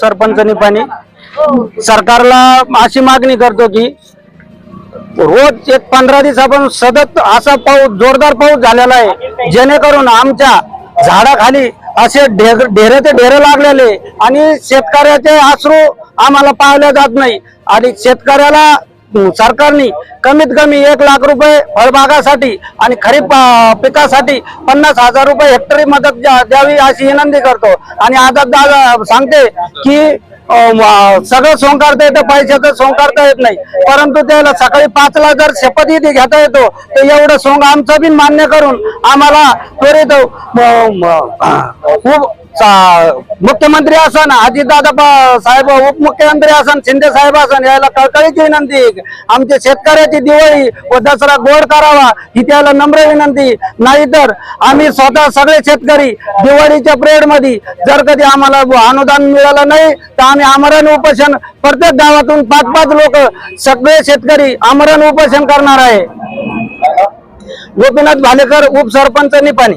सरपंचनी पाणी. सरकारला अशी मागणी करतो की रोज एक पंधरा दिवसापासून सतत असा पाऊस जोरदार पाऊस झालेला आहे. जेणेकरून आमच्या झाडाखाली असे ढेर ढेरे ते ढेरे लागलेले. आणि शेतकऱ्याचे आश्रू आम्हाला पाहिले जात नाही. आणि शेतकऱ्याला सरकारने कमीत कमी एक लाख रुपये फळबागासाठी आणि खरीप पिकासाठी पन्नास हजार रुपये हेक्टरी मदत द्या- द्यावी अशी विनंती करतो. आणि आता दादा सांगते की सगळं सोंग सगळं येतं पैशाचं सोंकारता येत नाही. परंतु त्याला सकाळी पाचला जर शपथविधी घेता येतो तर एवढं सोंग आमचं बी मान्य करून आम्हाला त्वरित खूप मुख्यमंत्री असन अजितदादा साहेब उपमुख्यमंत्री असन शिंदे साहेब असन यायला कळकळीची विनंती. आमच्या शेतकऱ्याची दिवाळी व दसरा गोड करावा ही त्याला नम्र विनंती. नाहीतर आम्ही स्वतः सगळे शेतकरी दिवाळीच्या पिरियडमध्ये जर कधी आम्हाला अनुदान मिळालं नाही तर आम्ही आमरण उपोषण प्रत्येक गावातून पाच पाच लोक सगळे शेतकरी आमरण उपोषण करणार आहे. गोपीनाथ भालेकर उपसरपंच निपाणी.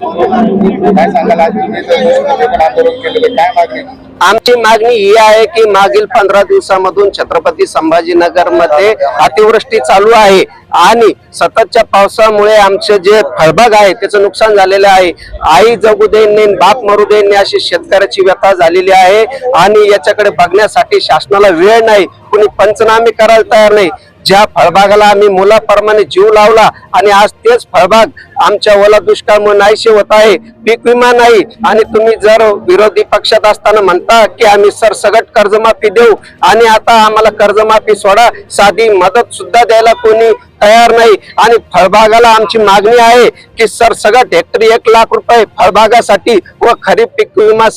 काय सांगाल आज तुम्ही? पण आंदोलन केलेलं काय मागणी? आमची मागणी ही आहे की मागील पंधरा दिवसामधून छत्रपती संभाजीनगरमध्ये अतिवृष्टी चालू आहे आणि सततच्या पावसामुळे आमचे जे फळबाग आहे त्याचं नुकसान झालेलं आहे. आई जगू देईन बाप मरू देईन अशी शेतकऱ्याची व्यथा झालेली आहे आणि याच्याकडे बघण्यासाठी शासनाला वेळ नाही. कुणी पंचनामे करायला तयार नाही. ज्या फळबागाला आम्ही मुलाप्रमाणे जीव लावला आणि आज तेच फळबाग आमच्या ओला दुष्काळमुळे नाहीसे होत आहे. पीक विमा नाही. आणि तुम्ही जर विरोधी पक्षात असताना म्हणता की आम्ही सरसगट कर्जमाफी देऊ आणि आता आम्हाला कर्जमाफी सोडा साधी मदत सुद्धा द्यायला कोणी तयार नाही. आणि फळबागाला आमची मागणी आहे की सरसगट हेक्टरी एक लाख रुपये फळबागासाठी व खरीप पीक विमा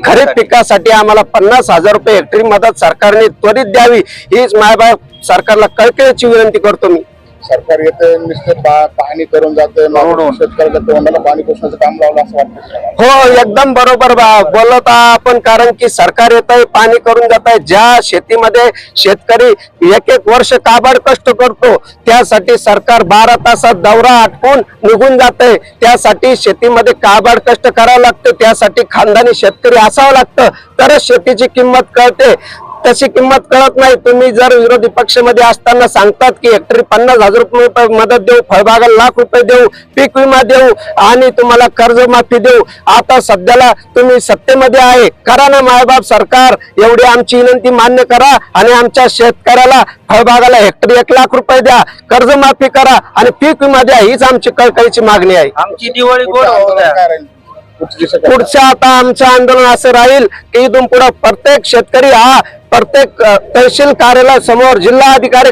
खरीप पिकासाठी आम्हाला पन्नास हजार रुपये हेक्टरी मदत सरकारने त्वरित द्यावी. हीच मायबाप सरकारला कळकळीची विनंती करतो मी. सरकार येतं नुसतं पा- पाहणी करून जातं शेतकऱ्याच्या तोंडाला पाणी पोषणाचं काम लावलं असं वाटतं हो एकदम बरोबर बा- बोलत आपण कारण की सरकार येत आहे पाणी करून जात आहे ज्या शेतीमध्ये शेतकरी एक एक वर्ष काबाड कष्ट करतो त्यासाठी सरकार बारा तासात दौरा आटकून निघून जाते त्यासाठी शेतीमध्ये काबाड कष्ट करावं लागतं. त्यासाठी खानदानी शेतकरी असावं लागतं. तरच शेतीची किंमत कळते. तशी किंमत कळत नाही. तुम्ही जर विरोधी पक्षामध्ये असताना सांगतात की हेक्टरी पन्नास हजार रुपये मदत देऊ फळबागाला लाख रुपये देऊ पीक विमा देऊ आणि तुम्हाला कर्जमाफी देऊ. आता सध्याला तुम्ही सत्तेमध्ये आहे. करा ना मायबाप सरकार. एवढी आमची विनंती मान्य करा आणि आमच्या शेतकऱ्याला फळबागाला हेक्टरी एक लाख रुपये द्या. कर्जमाफी करा आणि पीक विमा द्या. हीच आमची कळकळीची मागणी आहे. आमची दिवाळी पुढच्या आता आमचं आंदोलन असं राहील की इथून पुढे प्रत्येक शेतकरी हा प्रत्येक तहसील कार्यालय समोर जिल्हा अधिकारी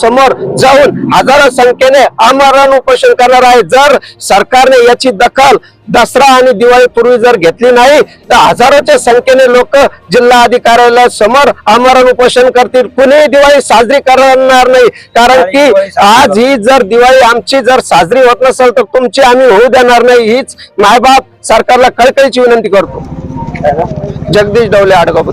समोर जाऊन हजारो संख्येने आमरण उपोषण करणार आहे. जर सरकारने याची दखल दसरा आणि दिवाळीपूर्वी जर घेतली नाही तर हजारोच्या संख्येने लोक जिल्हा अधिकाऱ्यालय समोर आमरण उपोषण करतील. कुणीही दिवाळी साजरी करणार नाही. कारण की आज ही जर दिवाळी आमची जर साजरी होत नसेल तर तुमची आम्ही होऊ देणार नाही. हीच मायबाप सरकारला कळकळीची विनंती करतो. जगदीश डवले आडगाव